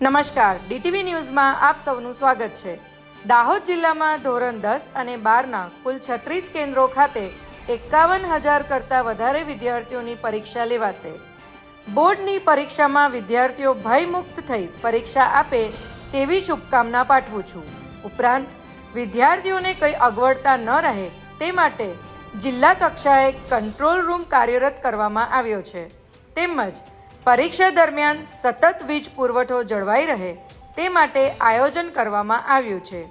નમસ્કાર, ડીટીવી ન્યૂઝમાં આપ સૌનું સ્વાગત છે. દાહોદ જિલ્લામાં ધોરણ દસ અને બારના કુલ છત્રીસ કેન્દ્રો ખાતે એકાવન હજાર કરતાં વધારે વિદ્યાર્થીઓની પરીક્ષા લેવાશે. બોર્ડની પરીક્ષામાં વિદ્યાર્થીઓ ભયમુક્ત થઈ પરીક્ષા આપે તેવી શુભકામના પાઠવું છું. ઉપરાંત, વિદ્યાર્થીઓને કંઈ અગવડતા ન રહે તે માટે જિલ્લા કક્ષાએ કંટ્રોલ રૂમ કાર્યરત કરવામાં આવ્યો છે. તેમજ પરીક્ષા દરમિયાન સતત વીજ પુરવઠો જળવાઈ રહે તે માટે આયોજન કરવામાં આવ્યું છે.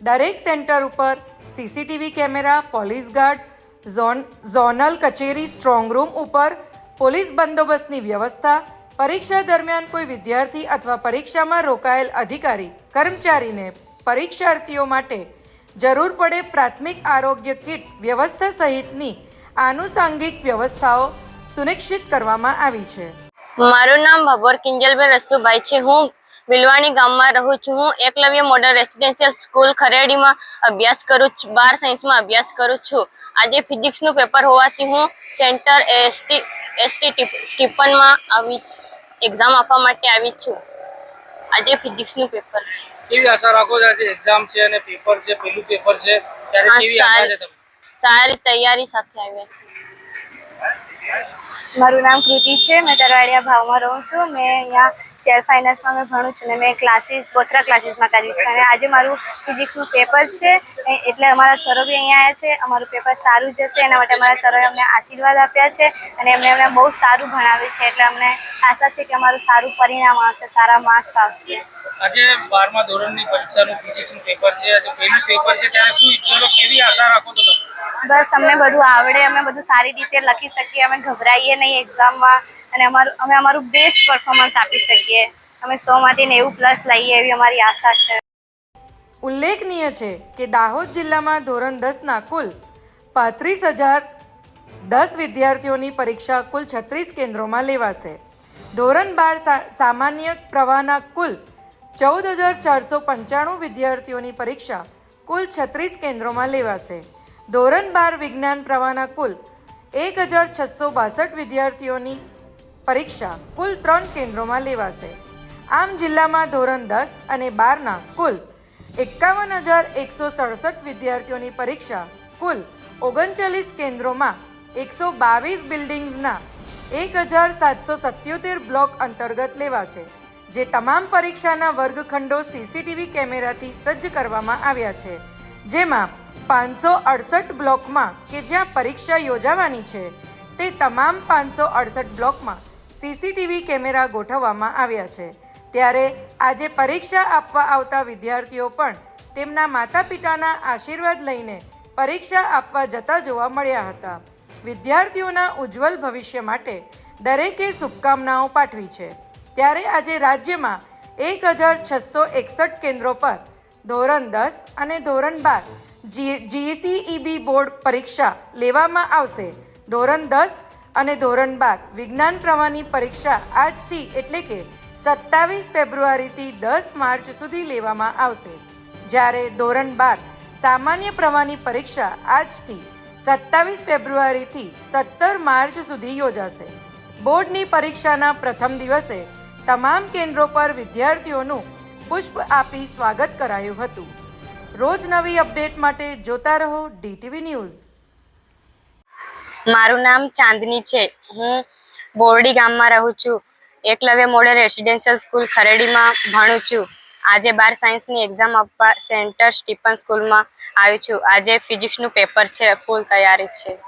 દરેક સેન્ટર ઉપર CCTV camera, police guard, zone, zonal કચેરી, સ્ટ્રોંગ રૂમ ઉપર પોલીસ બંદોબસ્તની વ્યવસ્થા, પરીક્ષા દરમિયાન કોઈ વિદ્યાર્થી અથવા પરીક્ષામાં રોકાયેલ અધિકારી, કર્મચારીને પરીક્ષાર્થીઓ માટે જરૂર પડે પ્રાથમિક આરોગ્ય કીટ વ્યવસ્થા સહિતની આનુષાંગિક વ્યવસ્થાઓ સુનિશ્ચિત કરવામાં આવી છે. મારું નામ ભભોર કિંજલભાઈ રસુભાઈ છે. હું વિલવાણી ગામમાં રહું છું. હું એકલવ્ય મોડલ રેસિડેન્શિયલ સ્કૂલ ખરેડીમાં અભ્યાસ કરું છું બાર સાયન્સમાં અભ્યાસ કરું છું. આજે ફિઝિક્સનું પેપર હોવાથી હું સેન્ટર એસટી એસટી સ્ટીપનમાં આવી એક્ઝામ આપવા માટે આવી છું. આજે ફિઝિક્સનું પેપર છે. કેવી આશા રાખો છો? આજે એક્ઝામ છે અને પેપર છે પહેલું પેપર છે. ત્યારે કેવી આશા છે. તમને? સારી તૈયારી સાથે આવ્યા છે મારું નામ કૃતિ છે, મેં તરવાડિયા ભાવમાં રહું છું. મેં અહીંયા શેર ફાઇનાન્સમાં મેં ભણું છું ને મેં ક્લાસીસ, બોથરા ક્લાસીસમાં કર્યું છે. અને આજે મારું ફિઝિક્સનું પેપર છે એટલે અમારા સરો બી અહીંયા આવ્યા છે. અમારું પેપર સારું જશે, એના માટે અમારા સરોએ અમને આશીર્વાદ આપ્યા છે અને એમને અમને બહુ સારું ભણાવ્યું છે. એટલે અમને આશા છે કે અમારું સારું પરિણામ આવશે, સારા માર્ક્સ આવશે. આજે બારમા ધોરણની પરીક્ષાનું ફિઝિક્સનું પેપર છે પેપર છે, ત્યારે શું ઈચ્છો કેવી આશા રાખો તમે? બસ અમને બધું આવડે, અમે બધું સારી રીતે લખી શકીએ, અમે ગભરાઈએ નહીં એક્ઝામમાં અને અમારું, અમે અમારું બેસ્ટ પરફોર્મન્સ આપી શકીએ. અમે સોમાંથી નેવું પ્લસ લઈએ એવી અમારી આશા છે. ઉલ્લેખનીય છે કે દાહોદ જિલ્લામાં ધોરણ દસના કુલ પાંત્રીસ હજાર દસ વિદ્યાર્થીઓની પરીક્ષા કુલ છત્રીસ કેન્દ્રોમાં લેવાશે. ધોરણ બાર સામાન્ય પ્રવાહના કુલ ચૌદ હજાર ચારસો પંચાણું વિદ્યાર્થીઓની પરીક્ષા કુલ છત્રીસ કેન્દ્રોમાં લેવાશે. ધોરણ બાર વિજ્ઞાન પ્રવાહના કુલ એક હજાર છસો બાસઠ વિદ્યાર્થીઓની પરીક્ષા કુલ ત્રણ કેન્દ્રોમાં લેવાશે. આમ જિલ્લામાં ધોરણ દસ અને બારના કુલ એકાવન હજાર એકસો સડસઠ વિદ્યાર્થીઓની પરીક્ષા કુલ ઓગણચાલીસ કેન્દ્રોમાં એકસો બાવીસ બિલ્ડિંગ્સના એક હજાર સાતસો સત્યોતેર બ્લોક અંતર્ગત લેવાશે, જે તમામ પરીક્ષાના વર્ગખંડો સીસીટીવી કેમેરાથી સજ્જ કરવામાં આવ્યા છે. જેમાં પાંચસો અડસઠ બ્લોકમાં કે જ્યાં પરીક્ષા યોજાવાની છે, તે તમામ પાંચસો અડસઠ બ્લોકમાં સીસીટીવી કેમેરા ગોઠવવામાં આવ્યા છે. ત્યારે આજે પરીક્ષા આપવા આવતા વિદ્યાર્થીઓ પણ તેમના માતા પિતાના આશીર્વાદ લઈને પરીક્ષા આપવા જતા જોવા મળ્યા હતા. વિદ્યાર્થીઓના ઉજ્જવલ ભવિષ્ય માટે દરેકે શુભકામનાઓ પાઠવી છે. ત્યારે આજે રાજ્યમાં એક હજાર છસો એકસઠ કેન્દ્રો પર ધોરણ દસ અને ધોરણ બાર જીસીઈબી બોર્ડ પરીક્ષા લેવામાં આવશે. ધોરણ દસ અને ધોરણ બાર વિજ્ઞાન પ્રવાહની પરીક્ષા આજથી એટલે કે સત્તાવીસ ફેબ્રુઆરીથી દસ માર્ચ સુધી લેવામાં આવશે. જ્યારે ધોરણ બાર સામાન્ય પ્રવાહની પરીક્ષા આજથી સત્તાવીસ ફેબ્રુઆરીથી સત્તર માર્ચ સુધી યોજાશે. બોર્ડની પરીક્ષાના પ્રથમ દિવસે તમામ કેન્દ્રો પર વિદ્યાર્થીઓનું પુષ્પ આપી સ્વાગત કરાયું હતું. રોજ નવી અપડેટ માટે જોતા રહો ડીટીવી ન્યૂઝ. મારું નામ ચાંદની છે. હું બોરડી ગામમાં રહું છું. એકલવ્ય મોડેલ રેસિડેન્શિયલ સ્કૂલ ખરેડીમાં ભણું છું. આજે બાર સાયન્સની એક્ઝામ આપવા સેન્ટર સ્ટીપન સ્કૂલમાં આવી છું. આજે ફિઝિક્સનું પેપર છે, ફૂલ તૈયારી છે.